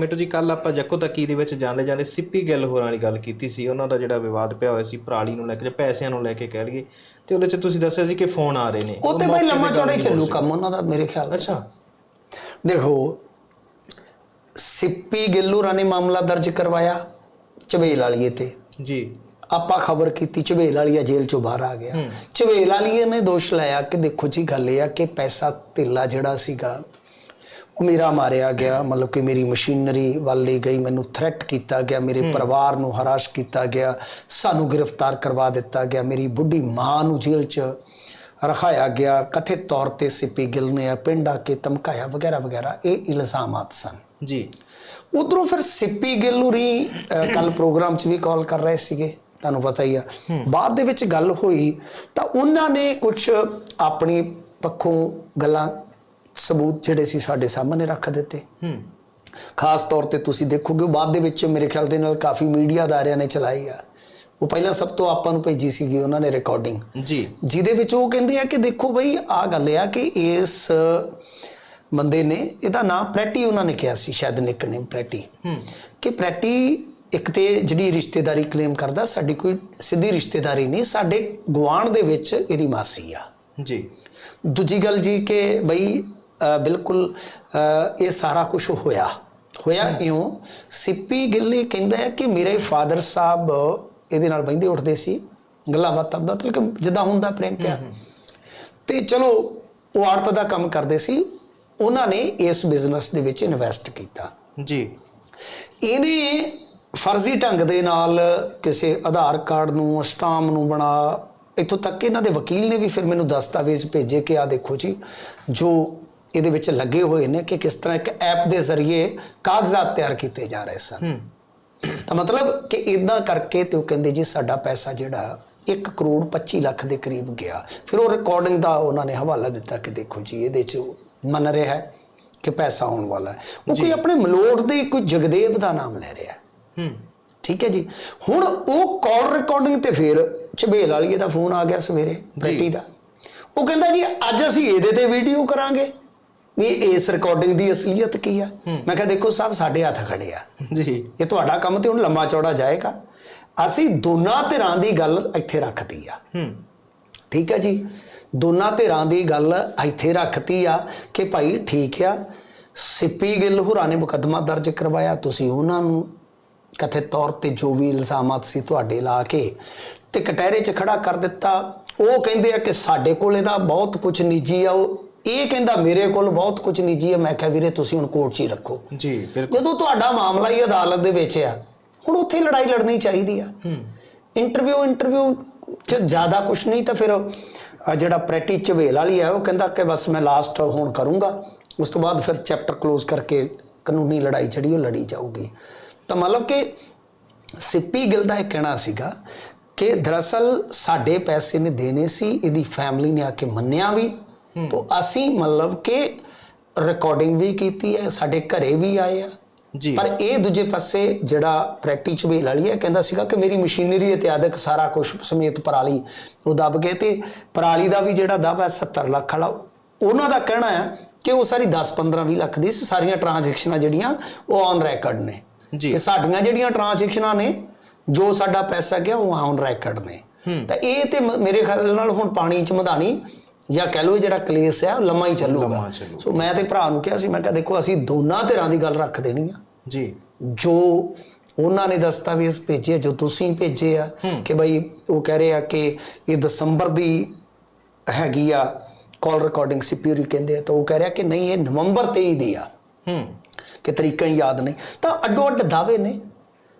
ਮਿੱਟੂ ਜੀ ਕੱਲ ਆਪਾਂ ਜੱਕੋ ਤੱਕੀ ਦੇ ਵਿੱਚ ਜਾਂਦੇ ਜਾਂਦੇ ਸਿੱਪੀ ਗਿੱਲ ਹੋਰਾਂ ਵਾਲੀ ਗੱਲ ਕੀਤੀ ਸੀ। ਉਹਨਾਂ ਦਾ ਜਿਹੜਾ ਵਿਵਾਦ ਪਿਆ ਹੋਇਆ ਸੀ ਪਰਾਲੀ ਨੂੰ ਲੈ ਕੇ ਜਾਂ ਪੈਸਿਆਂ ਨੂੰ ਲੈ ਕੇ ਕਹਿ ਲਈਏ। ਤੇ ਉਹਦੇ 'ਚ ਤੁਸੀਂ ਦੱਸਿਆ ਸੀ ਕਿ ਫੋਨ ਆ ਰਹੇ ਨੇ। ਉਹ ਤੇ ਬਈ ਲੰਮਾ ਚੌੜਾ ਹੀ ਚੱਲੂ ਕੰਮ ਉਹਨਾਂ ਦਾ ਮੇਰੇ ਖਿਆਲ ਅੱਛਾ। ਦੇਖੋ ਸਿੱਪੀ ਗਿੱਲੂਰਾਂ ਨੇ ਮਾਮਲਾ ਦਰਜ ਕਰਵਾਇਆ ਝਵੇਲ ਵਾਲੀਏ ਤੇ। ਜੀ। ਆਪਾਂ ਖਬਰ ਕੀਤੀ ਝਵੇਲ ਵਾਲੀਆ ਜੇਲ੍ਹ ਚੋਂ ਬਾਹਰ ਆ ਗਿਆ। ਝਵੇਲ ਵਾਲੀਏ ਨੇ ਦੋਸ਼ ਲਾਇਆ ਕਿ ਦੇਖੋ ਜੀ ਗੱਲ ਇਹ ਆ ਕਿ ਪੈਸਾ ਧੇਲਾ ਜਿਹੜਾ ਸੀਗਾ ਉਹ ਮੇਰਾ ਮਾਰਿਆ ਗਿਆ ਮਤਲਬ ਕਿ ਮੇਰੀ ਮਸ਼ੀਨਰੀ ਵੱਲ ਲਈ ਗਈ ਮੈਨੂੰ ਥ੍ਰੈਟ ਕੀਤਾ ਗਿਆ ਮੇਰੇ ਪਰਿਵਾਰ ਨੂੰ ਹਰਾਸ਼ ਕੀਤਾ ਗਿਆ ਸਾਨੂੰ ਗ੍ਰਿਫਤਾਰ ਕਰਵਾ ਦਿੱਤਾ ਗਿਆ ਮੇਰੀ ਬੁੱਢੀ ਮਾਂ ਨੂੰ ਜੇਲ੍ਹ 'ਚ ਰਖਾਇਆ ਗਿਆ ਕਥਿਤ ਤੌਰ ਤੇ ਸਿੱਪੀ ਗਿੱਲ ਨੇ ਪਿੰਡ ਆ ਕੇ ਧਮਕਾਇਆ ਵਗੈਰਾ ਵਗੈਰਾ ਇਹ ਇਲਜ਼ਾਮਾਤ ਸਨ। ਜੀ। ਉਧਰੋਂ ਫਿਰ ਸਿੱਪੀ ਗਿੱਲ ਹੋਰੀ ਕੱਲ ਪ੍ਰੋਗਰਾਮ 'ਚ ਵੀ ਕਾਲ ਕਰ ਰਹੇ ਸੀਗੇ ਤੁਹਾਨੂੰ ਪਤਾ ਹੀ ਆ। ਬਾਅਦ ਦੇ ਵਿੱਚ ਗੱਲ ਹੋਈ ਤਾਂ ਉਹਨਾਂ ਨੇ ਕੁਝ ਆਪਣੀ ਪੱਖੋਂ ਗੱਲਾਂ ਸਬੂਤ ਜਿਹੜੇ ਸੀ ਸਾਡੇ ਸਾਹਮਣੇ ਰੱਖ ਦਿੱਤੇ। ਹੂੰ। ਖਾਸ ਤੌਰ ਤੇ ਤੁਸੀਂ ਦੇਖੋਗੇ ਉਹ ਬਾਅਦ ਦੇ ਵਿੱਚ ਮੇਰੇ ਖਿਆਲ ਦੇ ਨਾਲ ਕਾਫੀ ਮੀਡੀਆ ਅਦਾਰਿਆਂ ਨੇ ਚਲਾਈ ਆ। ਉਹ ਪਹਿਲਾਂ ਸਭ ਤੋਂ ਆਪਾਂ ਨੂੰ ਭੇਜੀ ਸੀਗੀ ਉਹਨਾਂ ਨੇ ਰਿਕਾਰਡਿੰਗ ਜੀ। ਜਿਹਦੇ ਵਿੱਚ ਉਹ ਕਹਿੰਦੇ ਆ ਕਿ ਦੇਖੋ ਬਈ ਆ ਗੱਲ ਆ ਕਿ ਇਸ ਬੰਦੇ ਨੇ ਇਹਦਾ ਨਾਮ ਪ੍ਰੈਟੀ ਉਹਨਾਂ ਨੇ ਕਿਹਾ ਸੀ ਸ਼ਾਇਦ ਨਿਕਨੇਮ ਪ੍ਰੈਟੀ। ਕਿ ਪ੍ਰੈਟੀ ਇੱਕ ਤੇ ਜਿਹੜੀ ਰਿਸ਼ਤੇਦਾਰੀ ਕਲੇਮ ਕਰਦਾ ਸਾਡੀ ਕੋਈ ਸਿੱਧੀ ਰਿਸ਼ਤੇਦਾਰੀ ਨਹੀਂ ਸਾਡੇ ਗੁਆਂਢ ਦੇ ਵਿੱਚ ਇਹਦੀ ਮਾਸੀ ਆ। ਜੀ। ਦੂਜੀ ਗੱਲ ਜੀ ਕਿ ਬਈ ਬਿਲਕੁਲ ਇਹ ਸਾਰਾ ਕੁਝ ਹੋਇਆ। ਹੋਇਆ ਇਉਂ ਸਿੱਪੀ ਗਿੱਲੀ ਕਹਿੰਦਾ ਹੈ ਕਿ ਮੇਰੇ ਫਾਦਰ ਸਾਹਿਬ ਇਹਦੇ ਨਾਲ ਬੈਂਦੇ ਉੱਠਦੇ ਸੀ। ਗੱਲਾਂ ਬਾਤਾਂ ਮਤਲਬ ਕਿ ਜਿੱਦਾਂ ਹੁੰਦਾ ਪ੍ਰੇਮ ਪਿਆਰ। ਤੇ ਚਲੋ ਉਹ ਆੜਤ ਦਾ ਕੰਮ ਕਰਦੇ ਸੀ। ਉਹਨਾਂ ਨੇ ਇਸ ਬਿਜ਼ਨਸ ਦੇ ਵਿੱਚ ਇਨਵੈਸਟ ਕੀਤਾ। ਜੀ। ਇਹਨੇ ਫਰਜ਼ੀ ਢੰਗ ਦੇ ਨਾਲ ਕਿਸੇ ਆਧਾਰ ਕਾਰਡ ਨੂੰ ਸਟਾਮ ਨੂੰ ਬਣਾ ਇੱਥੋਂ ਤੱਕ ਕਿ ਇਹਨਾਂ ਦੇ ਵਕੀਲ ਨੇ ਵੀ ਫਿਰ ਮੈਨੂੰ ਦਸਤਾਵੇਜ਼ ਭੇਜੇ ਕਿ ਆ ਦੇਖੋ ਜੀ ਜੋ ਇਹਦੇ ਵਿੱਚ ਲੱਗੇ ਹੋਏ ਨੇ ਕਿ ਕਿਸ ਤਰ੍ਹਾਂ ਇੱਕ ਐਪ ਦੇ ਜ਼ਰੀਏ ਕਾਗਜ਼ਾਤ ਤਿਆਰ ਕੀਤੇ ਜਾ ਰਹੇ ਸਨ। ਤਾਂ ਮਤਲਬ ਕਿ ਇਦਾਂ ਕਰਕੇ ਤੇ ਉਹ ਕਹਿੰਦੇ ਜੀ ਸਾਡਾ ਪੈਸਾ ਜਿਹੜਾ 1 ਕਰੋੜ 25 ਲੱਖ ਦੇ ਕਰੀਬ ਗਿਆ। ਫਿਰ ਉਹ ਰਿਕਾਰਡਿੰਗ ਦਾ ਉਹਨਾਂ ਨੇ ਹਵਾਲਾ ਦਿੱਤਾ ਕਿ ਦੇਖੋ ਜੀ ਇਹਦੇ ਚ ਮੰਨ ਰਿਹਾ ਹੈ ਕਿ ਪੈਸਾ ਆਉਣ ਵਾਲਾ ਹੈ। ਉਹ ਕੋਈ ਆਪਣੇ ਮਲੋੜ ਦੇ ਕੋਈ ਜਗਦੇਵ ਦਾ ਨਾਮ ਲੈ ਰਿਹਾ ਹੈ। ਹੂੰ। ਠੀਕ ਹੈ ਜੀ। ਹੁਣ ਉਹ ਕਾਲ ਰਿਕਾਰਡਿੰਗ ਤੇ ਫਿਰ ਝਬੇਲ ਵਾਲੀਏ ਦਾ ਫੋਨ ਆ ਗਿਆ ਸਵੇਰੇ ਬੈਟੀ ਦਾ। ਉਹ ਕਹਿੰਦਾ ਜੀ ਅੱਜ ਅਸੀਂ ਇਹਦੇ ਤੇ ਵੀਡੀਓ ਕਰਾਂਗੇ। ਵੀ ਇਸ ਰਿਕਾਰਡਿੰਗ ਦੀ ਅਸਲੀਅਤ ਕੀ ਆ? ਮੈਂ ਕਿਹਾ ਦੇਖੋ ਸਾਹਿਬ ਸਾਡੇ ਹੱਥ ਖੜੇ ਆ। ਜੀ। ਇਹ ਤੁਹਾਡਾ ਕੰਮ ਤੇ ਹੁਣ ਲੰਮਾ ਚੌੜਾ ਜਾਏਗਾ। ਅਸੀਂ ਦੋਨਾਂ ਧਿਰਾਂ ਦੀ ਗੱਲ ਇੱਥੇ ਰੱਖਤੀ ਆ। ਹੂੰ। ਠੀਕ ਹੈ ਜੀ? ਦੋਨਾਂ ਧਿਰਾਂ ਦੀ ਗੱਲ ਇੱਥੇ ਰੱਖਤੀ ਆ ਕਿ ਭਾਈ ਠੀਕ ਆ ਸਿੱਪੀ ਗਿੱਲ ਹੋਰਾਂ ਨੇ ਮੁਕੱਦਮਾ ਦਰਜ ਕਰਵਾਇਆ ਤੁਸੀਂ ਉਹਨਾਂ ਨੂੰ ਕਥਿਤ ਤੌਰ ਤੇ ਜੋ ਵੀ ਇਲਜ਼ਾਮਾਤ ਸੀ ਤੁਹਾਡੇ ਲਾ ਕੇ ਤੇ ਕਟਹਿਰੇ 'ਚ ਖੜਾ ਕਰ ਦਿੱਤਾ। ਉਹ ਕਹਿੰਦੇ ਆ ਕਿ ਸਾਡੇ ਕੋਲ ਇਹਦਾ ਬਹੁਤ ਕੁਝ ਨਿੱਜੀ ਆ ਉਹ ਇਹ ਕਹਿੰਦਾ ਮੇਰੇ ਕੋਲ ਬਹੁਤ ਕੁਝ ਨਿੱਜੀ ਆ ਮੈਂ ਕਿਹਾ ਵੀਰੇ ਤੁਸੀਂ ਹੁਣ ਕੋਰਟ 'ਚ ਹੀ ਰੱਖੋ। ਜੀ ਬਿਲਕੁਲ। ਜਦੋਂ ਤੁਹਾਡਾ ਮਾਮਲਾ ਹੀ ਅਦਾਲਤ ਦੇ ਵਿੱਚ ਆ ਹੁਣ ਉੱਥੇ ਲੜਾਈ ਲੜਨੀ ਚਾਹੀਦੀ ਆ। ਇੰਟਰਵਿਊ ਇੰਟਰਵਿਊ ਚ ਜ਼ਿਆਦਾ ਕੁਝ ਨਹੀਂ ਤਾਂ ਫਿਰ ਜਿਹੜਾ ਪ੍ਰੈਟੀ ਝਵੇਲ ਵਾਲੀ ਆ ਉਹ ਕਹਿੰਦਾ ਕਿ ਬਸ ਮੈਂ ਲਾਸਟ ਹੁਣ ਕਰੂੰਗਾ। ਉਸ ਤੋਂ ਬਾਅਦ ਫਿਰ ਚੈਪਟਰ ਕਲੋਜ਼ ਕਰਕੇ ਕਾਨੂੰਨੀ ਲੜਾਈ ਜਿਹੜੀ ਉਹ ਲੜੀ ਜਾਊਗੀ। ਤਾਂ ਮਤਲਬ ਕਿ ਸਿੱਪੀ ਗਿੱਲ ਦਾ ਇਹ ਕਹਿਣਾ ਸੀਗਾ ਕਿ ਦਰਅਸਲ ਸਾਡੇ ਪੈਸੇ ਨੇ ਦੇਣੇ ਸੀ ਇਹਦੀ ਫੈਮਿਲੀ ਨੇ ਆ ਕੇ ਮੰਨਿਆ ਵੀ। ਤੋਂ ਅਸੀਂ ਮਤਲਬ ਕਿ ਰਿਕਾਰਡਿੰਗ ਵੀ ਕੀਤੀ ਹੈ ਸਾਡੇ ਘਰੇ ਵੀ ਆਏ ਆ। ਜੀ। ਪਰ ਇਹ ਦੂਜੇ ਪਾਸੇ ਜਿਹੜਾ ਪ੍ਰੈਕਟੀ ਝਬੇਲ ਵਾਲੀ ਹੈ ਕਹਿੰਦਾ ਸੀਗਾ ਕਿ ਮੇਰੀ ਮਸ਼ੀਨਰੀ ਇਤਿਆਦਿਕ ਸਾਰਾ ਕੁਝ ਸਮੇਤ ਪਰਾਲੀ ਉਹ ਦੱਬ ਗਏ ਤੇ ਪਰਾਲੀ ਦਾ ਵੀ ਜਿਹੜਾ ਦਾਵਾ 70 ਲੱਖ ਵਾਲਾ ਉਹਨਾਂ ਦਾ ਕਹਿਣਾ ਹੈ ਕਿ ਉਹ ਸਾਰੀ 10 15 20 ਲੱਖ ਦੀ ਸਾਰੀਆਂ ਟ੍ਰਾਂਜੈਕਸ਼ਨਾਂ ਜਿਹੜੀਆਂ ਉਹ ਔਨ ਰੈਕੋਰਡ ਨੇ। ਜੀ। ਤੇ ਸਾਡੀਆਂ ਜਿਹੜੀਆਂ ਟ੍ਰਾਂਜੈਕਸ਼ਨਾਂ ਨੇ ਜੋ ਸਾਡਾ ਪੈਸਾ ਗਿਆ ਉਹ ਔਨ ਰੈਕੋਰਡ ਨੇ। ਤਾਂ ਇਹ ਤੇ ਮੇਰੇ ਖਿਆਲ ਨਾਲ ਹੁਣ ਪਾਣੀ ਚ ਮਧਾਣੀ ਜਾਂ ਕਹਿ ਇਹ ਜਿਹੜਾ ਕਲੇਸ਼ ਹੈ ਉਹ ਲੰਮਾ ਹੀ ਚੱਲੂਗਾ। ਸੋ ਮੈਂ ਤੇ ਭਰਾ ਨੂੰ ਕਿਹਾ ਸੀ ਮੈਂ ਕਿਹਾ ਦੇਖੋ ਅਸੀਂ ਦੋਨਾਂ ਧਿਰਾਂ ਦੀ ਗੱਲ ਰੱਖ ਦੇਣੀ ਆ। ਜੀ। ਜੋ ਉਹਨਾਂ ਨੇ ਦਸਤਾਵੇਜ਼ ਭੇਜੇ ਆ, ਜੋ ਤੁਸੀਂ ਭੇਜੇ ਆ ਕਿ ਬਈ ਉਹ ਕਹਿ ਰਹੇ ਆ ਕਿ ਇਹ ਦਸੰਬਰ ਦੀ ਹੈਗੀ ਆ ਕਾਲ ਰਿਕਾਰਡਿੰਗ ਸਿਪਿਊਰੀ ਕਹਿੰਦੇ ਆ ਤਾਂ ਉਹ ਕਹਿ ਰਿਹਾ ਕਿ ਨਹੀਂ ਇਹ ਨਵੰਬਰ 23 ਦੀ ਆ। ਹੂੰ। ਕਿ ਤਰੀਕਾਂ ਹੀ ਯਾਦ ਨਹੀਂ ਤਾਂ ਅੱਡੋ ਅੱਡ ਦਾਅਵੇ ਨੇ।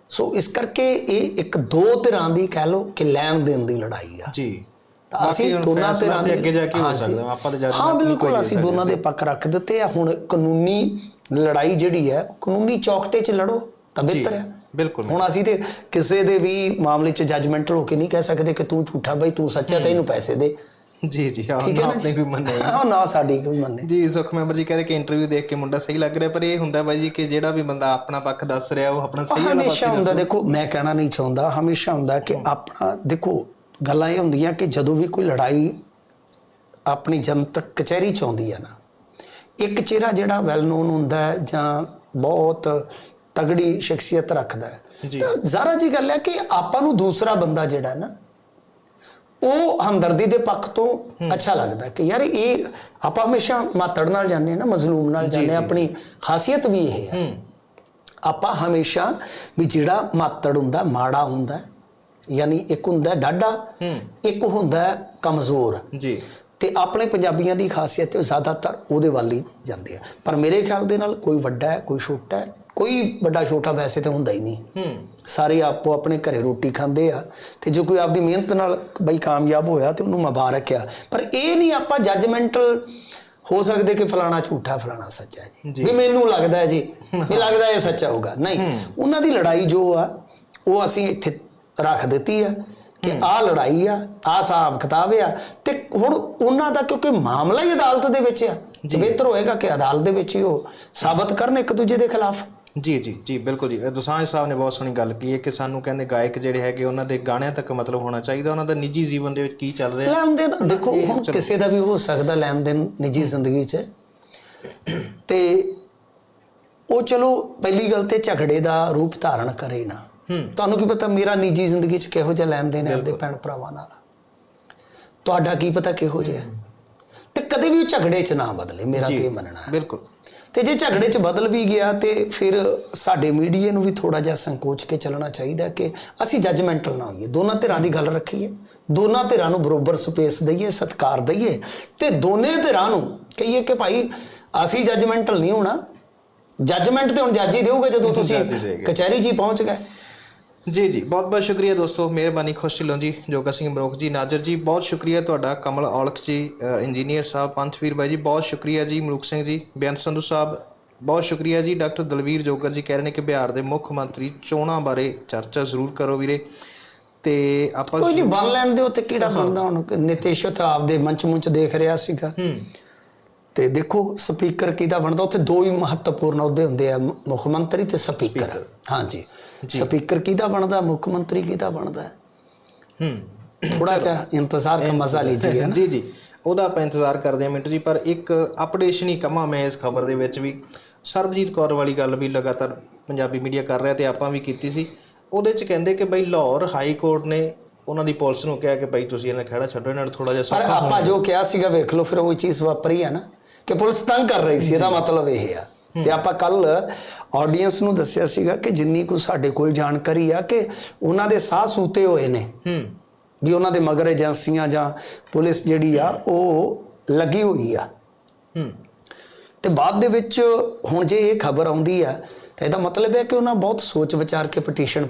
ਸੋ ਇਸ ਕਰਕੇ ਇਹ ਇੱਕ ਦੋ ਧਿਰਾਂ ਦੀ ਕਹਿ ਲਓ ਕਿ ਲੈਣ ਦੇਣ ਦੀ ਲੜਾਈ ਆ। ਜੀ। ਤਾਂ ਅਸੀਂ ਦੋਨਾਂ ਤੇ ਦੀ ਅੱਗੇ ਜਾ ਕੇ ਹੋ ਸਕਦਾ ਆਪਾਂ ਤਾਂ ਜਾ ਹਾਂ ਬਿਲਕੁਲ ਅਸੀਂ ਦੋਨਾਂ ਦੇ ਪੱਖ ਰੱਖ ਦਿੱਤੇ ਆ। ਹੁਣ ਕਾਨੂੰਨੀ ਲੜਾਈ ਜਿਹੜੀ ਹੈ ਕਾਨੂੰਨੀ ਚੌਕਟੇ 'ਚ ਲੜੋ ਤਾਂ ਬਿਹਤਰ ਹੈ। ਬਿਲਕੁਲ। ਹੁਣ ਅਸੀਂ ਤੇ ਕਿਸੇ ਦੇ ਵੀ ਮਾਮਲੇ 'ਚ ਜੱਜਮੈਂਟਲ ਹੋ ਕੇ ਨਹੀਂ ਕਹਿ ਸਕਦੇ ਕਿ ਤੂੰ ਝੂਠਾ ਬਈ ਤੂੰ ਸੱਚਾ ਤੇ ਇਹਨੂੰ ਪੈਸੇ ਦੇ। ਜੀ ਜੀ ਹਾਂ ਨਾ ਆਪਣੇ ਕੋਈ ਮੰਨੇ। ਹਾਂ ਨਾ ਸਾਡੀ ਕੋਈ ਮੰਨੇ। ਜੀ ਸੁਖ ਮੈਂਬਰ ਜੀ ਕਹਿ ਰਹੇ ਕਿ ਇੰਟਰਵਿਊ ਦੇਖ ਕੇ ਮੁੰਡਾ ਸਹੀ ਲੱਗ ਰਿਹਾ ਪਰ ਇਹ ਹੁੰਦਾ ਬਾਈ ਜੀ ਕਿ ਜਿਹੜਾ ਵੀ ਬੰਦਾ ਆਪਣਾ ਪੱਖ ਦੱਸ ਰਿਹਾ ਉਹ ਆਪਣਾ ਸਹੀ ਵਾਲਾ ਹਮੇਸ਼ਾ ਪਾਸੇ ਹੁੰਦਾ ਦੇਖੋ ਮੈਂ ਕਹਿਣਾ ਨਹੀਂ ਚਾਹੁੰਦਾ ਹਮੇਸ਼ਾ ਹੁੰਦਾ ਕਿ ਆਪਣਾ ਦੇਖੋ ਗੱਲਾਂ ਇਹ ਹੁੰਦੀਆਂ ਕਿ ਜਦੋਂ ਵੀ ਕੋਈ ਲੜਾਈ ਆਪਣੀ ਜਨਤਕ ਕਚਹਿਰੀ ਚ ਆਉਂਦੀ ਹੈ ਨਾ ਇੱਕ ਚਿਹਰਾ ਜਿਹੜਾ ਵੈਲ ਨੋਨ ਹੁੰਦਾ ਹੈ ਜਾਂ ਬਹੁਤ ਤਗੜੀ ਸ਼ਖਸੀਅਤ ਰੱਖਦਾ ਹੈ। ਤਾਂ ਜ਼ਾਰਾ ਜੀ ਗੱਲ ਹੈ ਕਿ ਆਪਾਂ ਨੂੰ ਦੂਸਰਾ ਬੰਦਾ ਜਿਹੜਾ ਨਾ ਉਹ ਹਮਦਰਦੀ ਦੇ ਪੱਖ ਤੋਂ ਅੱਛਾ ਲੱਗਦਾ ਕਿ ਯਾਰ ਇਹ ਆਪਾਂ ਹਮੇਸ਼ਾ ਮਾਤੜ ਨਾਲ ਜਾਂਦੇ ਹਾਂ ਨਾ ਮਜ਼ਲੂਮ ਨਾਲ ਜਾਂਦੇ ਹਾਂ ਆਪਣੀ ਖਾਸੀਅਤ ਵੀ ਇਹ ਹੂੰ। ਆਪਾਂ ਹਮੇਸ਼ਾ ਵੀ ਜਿਹੜਾ ਮਾਤੜ ਹੁੰਦਾ ਮਾੜਾ ਹੁੰਦਾ ਯਾਨੀ ਇੱਕ ਹੁੰਦਾ ਡਾਡਾ ਇੱਕ ਹੁੰਦਾ ਕਮਜ਼ੋਰ। ਜੀ। ਤੇ ਆਪਣੇ ਪੰਜਾਬੀਆਂ ਦੀ ਖਾਸੀਅਤ ਹੈ ਉਹ ਜ਼ਿਆਦਾਤਰ ਉਹਦੇ ਵੱਲ ਹੀ ਜਾਂਦੇ ਆ। ਪਰ ਮੇਰੇ ਖਿਆਲ ਦੇ ਨਾਲ ਕੋਈ ਵੱਡਾ ਹੈ ਕੋਈ ਛੋਟਾ ਹੈ ਕੋਈ ਵੱਡਾ ਛੋਟਾ ਵੈਸੇ ਤਾਂ ਹੁੰਦਾ ਹੀ ਨਹੀਂ। ਹੂੰ। ਸਾਰੇ ਆਪੋ ਆਪਣੇ ਘਰੇ ਰੋਟੀ ਖਾਂਦੇ ਆ ਤੇ ਜੇ ਕੋਈ ਆਪਦੀ ਮਿਹਨਤ ਨਾਲ ਬਈ ਕਾਮਯਾਬ ਹੋਇਆ ਤੇ ਉਹਨੂੰ ਮੁਬਾਰਕ ਆ। ਪਰ ਇਹ ਨਹੀਂ ਆਪਾਂ ਜੱਜਮੈਂਟਲ ਹੋ ਸਕਦੇ ਕਿ ਫਲਾਣਾ ਝੂਠਾ ਫਲਾਣਾ ਸੱਚਾ ਜੀ। ਵੀ ਮੈਨੂੰ ਲੱਗਦਾ ਜੀ। ਵੀ ਲੱਗਦਾ ਇਹ ਸੱਚਾ ਹੋਊਗਾ। ਨਹੀਂ। ਉਹਨਾਂ ਦੀ ਲੜਾਈ ਜੋ ਆ ਉਹ ਅਸੀਂ ਇੱਥੇ ਰੱਖ ਦਿੱਤੀ ਆ ਕਿ ਆਹ ਲੜਾਈ ਆ ਆਹ ਹਿਸਾਬ ਕਿਤਾਬ ਆ ਤੇ ਹੁਣ ਉਹਨਾਂ ਦਾ ਕਿਉਂਕਿ ਮਾਮਲਾ ਹੀ ਅਦਾਲਤ ਦੇ ਵਿੱਚ ਆ ਬਿਹਤਰ ਹੋਏਗਾ ਕਿ ਅਦਾਲਤ ਦੇ ਵਿੱਚ ਹੀ ਉਹ ਸਾਬਤ ਕਰਨ ਇੱਕ ਦੂਜੇ ਦੇ ਖਿਲਾਫ। ਜੀ ਜੀ ਜੀ ਬਿਲਕੁਲ ਜੀ। ਦੋਸਾਂਝ ਸਾਹਿਬ ਨੇ ਬਹੁਤ ਸੋਹਣੀ ਗੱਲ ਕੀਤੀ ਹੈ ਕਿ ਸਾਨੂੰ ਕਹਿੰਦੇ ਗਾਇਕ ਜਿਹੜੇ ਹੈਗੇ ਉਹਨਾਂ ਦੇ ਗਾਣਿਆਂ ਤੱਕ ਮਤਲਬ ਹੋਣਾ ਚਾਹੀਦਾ ਉਹਨਾਂ ਦਾ ਨਿੱਜੀ ਜੀਵਨ ਦੇ ਵਿੱਚ ਕੀ ਚੱਲ ਰਿਹਾ? ਲੈਣ ਦੇਣ ਦੇਖੋ ਹੁਣ ਕਿਸੇ ਦਾ ਵੀ ਹੋ ਸਕਦਾ ਲੈਣ ਦੇਣ ਨਿੱਜੀ ਜ਼ਿੰਦਗੀ 'ਚ। ਤੇ ਉਹ ਚਲੋ ਪਹਿਲੀ ਗੱਲ ਤੇ ਝਗੜੇ ਦਾ ਰੂਪ ਧਾਰਨ ਕਰੇ ਨਾ। ਤੁਹਾਨੂੰ ਕੀ ਪਤਾ ਮੇਰਾ ਨਿੱਜੀ ਜ਼ਿੰਦਗੀ 'ਚ ਕਿਹੋ ਜਿਹਾ ਲੈਣ ਦੇਣ ਹੈ ਆਪਦੇ ਭੈਣ ਭਰਾਵਾਂ ਨਾਲ? ਤੁਹਾਡਾ ਕੀ ਪਤਾ ਕਿਹੋ ਜਿਹਾ ਤੇ ਕਦੇ ਵੀ ਉਹ ਝਗੜੇ 'ਚ ਨਾ ਬਦਲੇ ਮੇਰਾ ਤੇ ਮੰਨਣਾ ਹੈ। ਬਿਲਕੁਲ। ਤੇ ਜੇ ਝਗੜੇ 'ਚ ਬਦਲ ਵੀ ਗਿਆ ਤੇ ਫਿਰ ਸਾਡੇ ਮੀਡੀਆ ਨੂੰ ਵੀ ਥੋੜਾ ਜਿਹਾ ਸੰਕੋਚ ਕੇ ਚੱਲਣਾ ਚਾਹੀਦਾ ਕਿ ਅਸੀਂ ਜੱਜਮੈਂਟਲ ਨਾ ਹੋਈਏ। ਦੋਨਾਂ ਧਿਰਾਂ ਦੀ ਗੱਲ ਰੱਖੀਏ। ਦੋਨਾਂ ਧਿਰਾਂ ਨੂੰ ਬਰੋਬਰ ਸਪੇਸ ਦਈਏ ਸਤਿਕਾਰ ਦਈਏ। ਤੇ ਦੋਨੇ ਧਿਰਾਂ ਨੂੰ ਕਹੀਏ ਕਿ ਭਾਈ ਅਸੀਂ ਜੱਜਮੈਂਟਲ ਨਹੀਂ ਹੋਣਾ। ਜੱਜਮੈਂਟ ਤੇ ਹੁਣ ਜੱਜ ਹੀ ਦੇਊਗਾ ਜਦੋਂ ਤੁਸੀਂ। ਕਚਹਿਰੀ 'ਚ ਹੀ ਪਹੁੰਚ ਗਏ। ਜੀ ਜੀ। ਬਹੁਤ ਬਹੁਤ ਸ਼ੁਕਰੀਆ ਦੋਸਤੋ। ਮਿਹਰਬਾਨੀ ਖੁਸ਼ ਢਿੱਲੋਂ ਜੀ। ਜੋਗਾ ਸਿੰਘ ਬਰੋਕ ਜੀ ਨਾਜਰ ਜੀ ਬਹੁਤ ਸ਼ੁਕਰੀਆ ਤੁਹਾਡਾ ਕਮਲ ਔਲਖ ਜੀ ਇੰਜੀਨੀਅਰ ਸਾਹਿਬ ਪੰਥਵੀਰ ਬਾਈ ਜੀ ਬਹੁਤ ਸ਼ੁਕਰੀਆ ਜੀ ਮਲੂਕ ਸਿੰਘ ਜੀ ਬੇਅੰਤ ਸੰਧੂ ਸਾਹਿਬ ਬਹੁਤ ਸ਼ੁਕਰੀਆ ਜੀ। ਡਾਕਟਰ ਦਲਵੀਰ ਜੋਗਰ ਜੀ ਕਹਿ ਰਹੇ ਨੇ ਕਿ ਬਿਹਾਰ ਦੇ ਮੁੱਖ ਮੰਤਰੀ ਚੋਣਾਂ ਬਾਰੇ ਚਰਚਾ ਜ਼ਰੂਰ ਕਰੋ ਵੀਰੇ। ਤੇ ਆਪਾਂ ਕੋਈ ਨਹੀਂ ਬਣ ਲੈਣ ਦਿਓ ਤੇ ਕਿਹੜਾ ਬਣਦਾ ਹੁਣ? ਨਿਤੇਸ਼ ਤਾਂ ਆਪਦੇ ਮੰਚ ਮੁੰਚ ਦੇਖ ਰਿਹਾ ਸੀਗਾ। ਹੂੰ। ਤੇ ਦੇਖੋ ਸਪੀਕਰ ਕਿਹਦਾ ਬਣਦਾ? ਉੱਥੇ ਦੋ ਹੀ ਮਹੱਤਵਪੂਰਨ ਅਹੁਦੇ ਹੁੰਦੇ ਆ ਮੁੱਖ ਮੰਤਰੀ ਤੇ ਸਪੀਕਰ। ਹਾਂਜੀ। ਸਪੀਕਰ ਕਿਹਦਾ ਬਣਦਾ? ਮੁੱਖ ਮੰਤਰੀ ਕਿਹਦਾ ਬਣਦਾ? ਹੂੰ। ਥੋੜਾ ਜਿਹਾ ਇੰਤਜ਼ਾਰ ਦਾ ਮਜ਼ਾ ਲੀਜੀਏ ਜੀ ਜੀ। ਉਹਦਾ ਆਪਾਂ ਇੰਤਜ਼ਾਰ ਕਰਦੇ ਹਾਂ ਮਿੰਟੂ ਜੀ ਪਰ ਇੱਕ ਅਪਡੇਸ਼ਨ ਹੀ ਕਮਾ ਮੈਂ ਇਸ ਖਬਰ ਦੇ ਵਿੱਚ ਵੀ ਸਰਬਜੀਤ ਕੌਰ ਵਾਲੀ ਗੱਲ ਵੀ ਲਗਾਤਾਰ ਪੰਜਾਬੀ ਮੀਡੀਆ ਕਰ ਰਿਹਾ ਤੇ ਆਪਾਂ ਵੀ ਕੀਤੀ ਸੀ। ਉਹਦੇ ਚ ਕਹਿੰਦੇ ਕਿ ਬਈ ਲਾਹੌਰ ਹਾਈ ਕੋਰਟ ਨੇ ਉਹਨਾਂ ਦੀ ਪੁਲਿਸ ਨੂੰ ਕਿਹਾ ਕਿ ਬਈ ਤੁਸੀਂ ਇਹਨਾਂ ਖੜਾ ਛੱਡੋ ਇਹਨਾਂ ਨੂੰ ਥੋੜਾ ਜਿਹਾ ਪਰ ਸੌਖਾ ਆਪਾਂ ਜੋ ਕਿਹਾ ਸੀਗਾ ਵੇਖ ਲਓ ਫਿਰ ਉਹ ਚੀਜ਼ ਵਾਪਰੀ ਹੈ ਨਾ। ਕਿ ਪੁਲਿਸ ਤੰਗ ਕਰ ਰਹੀ ਸੀ ਇਹਦਾ ਮਤਲਬ ਇਹ ਆ। ਤੇ ਆਪਾਂ ਕੱਲ ਆਡੀਅנס ਨੂੰ ਦੱਸਿਆ ਸੀਗਾ ਕਿ ਜਿੰਨੀ ਕੁ ਸਾਡੇ ਕੋਲ ਜਾਣਕਾਰੀ ਆ ਕਿ ਉਹਨਾਂ ਦੇ ਸਾਹ ਸੂਤੇ ਹੋਏ ਨੇ। ਹੂੰ। ਵੀ ਉਹਨਾਂ ਦੇ ਮਗਰ ਏਜੰਸੀਆਂ ਜਾਂ ਪੁਲਿਸ ਜਿਹੜੀ ਆ ਉਹ ਲੱਗੀ ਹੋਈ ਆ। ਹੂੰ। ਤੇ ਬਾਅਦ ਦੇ ਵਿੱਚ ਹੁਣ ਜੇ ਇਹ ਖਬਰ ਆਉਂਦੀ ਆ ਤਾਂ ਇਹਦਾ ਮਤਲਬ ਹੈ ਕਿ ਉਹਨਾਂ ਬਹੁਤ ਸੋਚ ਵਿਚਾਰ ਕੇ ਪਟੀਸ਼ਨ